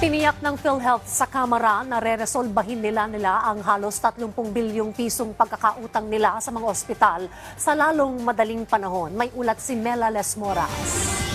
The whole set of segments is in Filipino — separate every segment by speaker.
Speaker 1: Tiniyak ng PhilHealth sa Kamara na re-resolbahin nila nila ang halos 30 bilyong pisong pagkakautang nila sa mga ospital sa lalong madaling panahon. May ulat si Mela Lesmoras.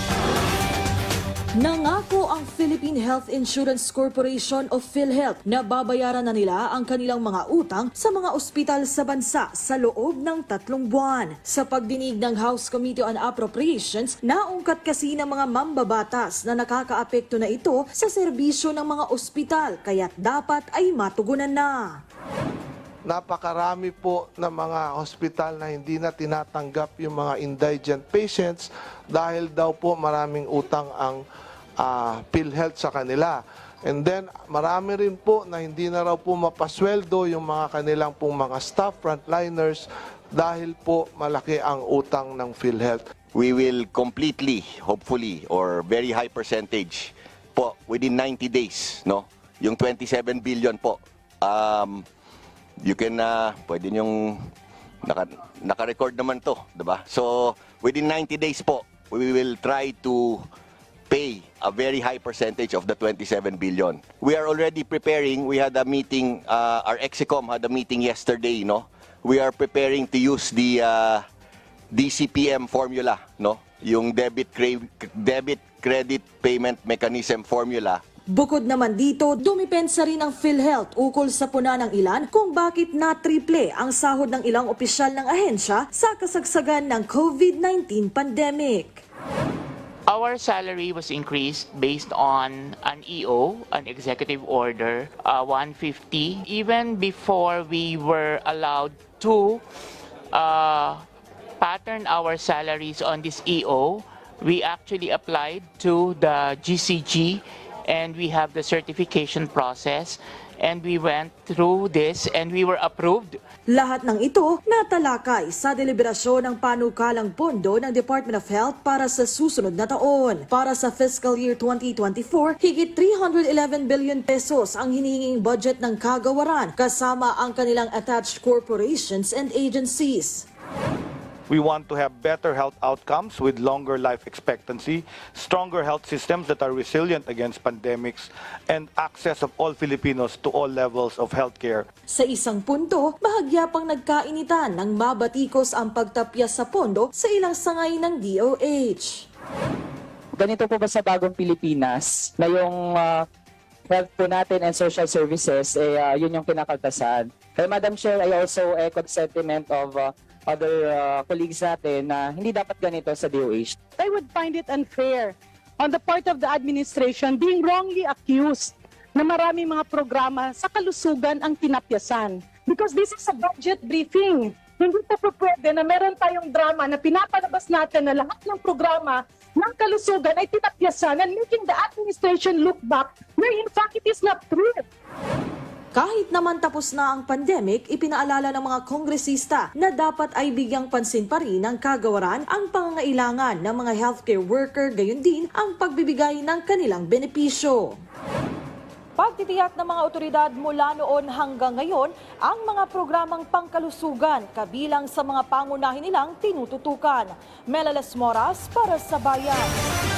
Speaker 2: Nangako ang Philippine Health Insurance Corporation of PhilHealth na babayaran na nila ang kanilang mga utang sa mga ospital sa bansa sa loob ng tatlong buwan. Sa pagdinig ng House Committee on Appropriations, naungkat kasi ng mga mambabatas na nakakaapekto na ito sa serbisyo ng mga ospital kaya't dapat ay matugunan na.
Speaker 3: napakarami po ng mga hospital na hindi na tinatanggap yung mga indigent patients dahil daw po maraming utang ang ah, PhilHealth sa kanila. And then, marami rin po na hindi na raw po mapasweldo yung mga kanilang pong mga staff, frontliners, dahil po malaki ang utang ng PhilHealth.
Speaker 4: we will completely, hopefully, or very high percentage po within 90 days, no? Yung 27 billion po. Um, you can, uh, pwede yung, naka, naka-record naman to, di ba? So, within 90 days po, we will try to a very high percentage of the 27 billion. We are already preparing. We had a meeting, uh, our Exicom had a meeting yesterday, no? We are preparing to use the uh, DCPM formula, no? Yung debit debit credit payment mechanism formula
Speaker 2: Bukod naman dito, dumipensa rin ang PhilHealth ukol sa puna ng ilan kung bakit na triple ang sahod ng ilang opisyal ng ahensya sa kasagsagan ng COVID-19 pandemic.
Speaker 5: Our salary was increased based on an EO, an executive order, uh, 150. Even before we were allowed to uh, pattern our salaries on this EO, we actually applied to the GCG and we have the certification process and we went through this and we were approved
Speaker 2: Lahat ng ito natalakay sa deliberasyon ng panukalang pondo ng Department of Health para sa susunod na taon. Para sa fiscal year 2024, higit 311 billion pesos ang hinihinging budget ng kagawaran kasama ang kanilang attached corporations and agencies.
Speaker 6: We want to have better health outcomes with longer life expectancy, stronger health systems that are resilient against pandemics, and access of all Filipinos to all levels of healthcare.
Speaker 2: Sa isang punto, bahagya pang nagkainitan nang mabatikos ang pagtapyas sa pondo sa ilang sangay ng DOH.
Speaker 7: ganito po ba sa bagong Pilipinas na yung ah, health po natin and social services, eh, ah, yun yung kinakaltasan. Kaya Madam Chair, I also echo the sentiment of ah, other ah, colleagues natin na hindi dapat ganito sa DOH.
Speaker 8: I would find it unfair on the part of the administration being wrongly accused na marami mga programa sa kalusugan ang tinapyasan. Because this is a budget briefing. Hindi po po pwede na meron tayong drama na pinapalabas natin na lahat ng programa ng kalusugan ay tinapyasan and making the administration look back where in fact it is not true.
Speaker 2: Kahit naman tapos na ang pandemic, ipinaalala ng mga kongresista na dapat ay bigyang pansin pa rin ng kagawaran ang pangangailangan ng mga healthcare worker gayon din ang pagbibigay ng kanilang benepisyo. Pagtitiyak ng mga otoridad mula noon hanggang ngayon ang mga programang pangkalusugan kabilang sa mga pangunahin nilang tinututukan. Melales Moras para sa Bayan.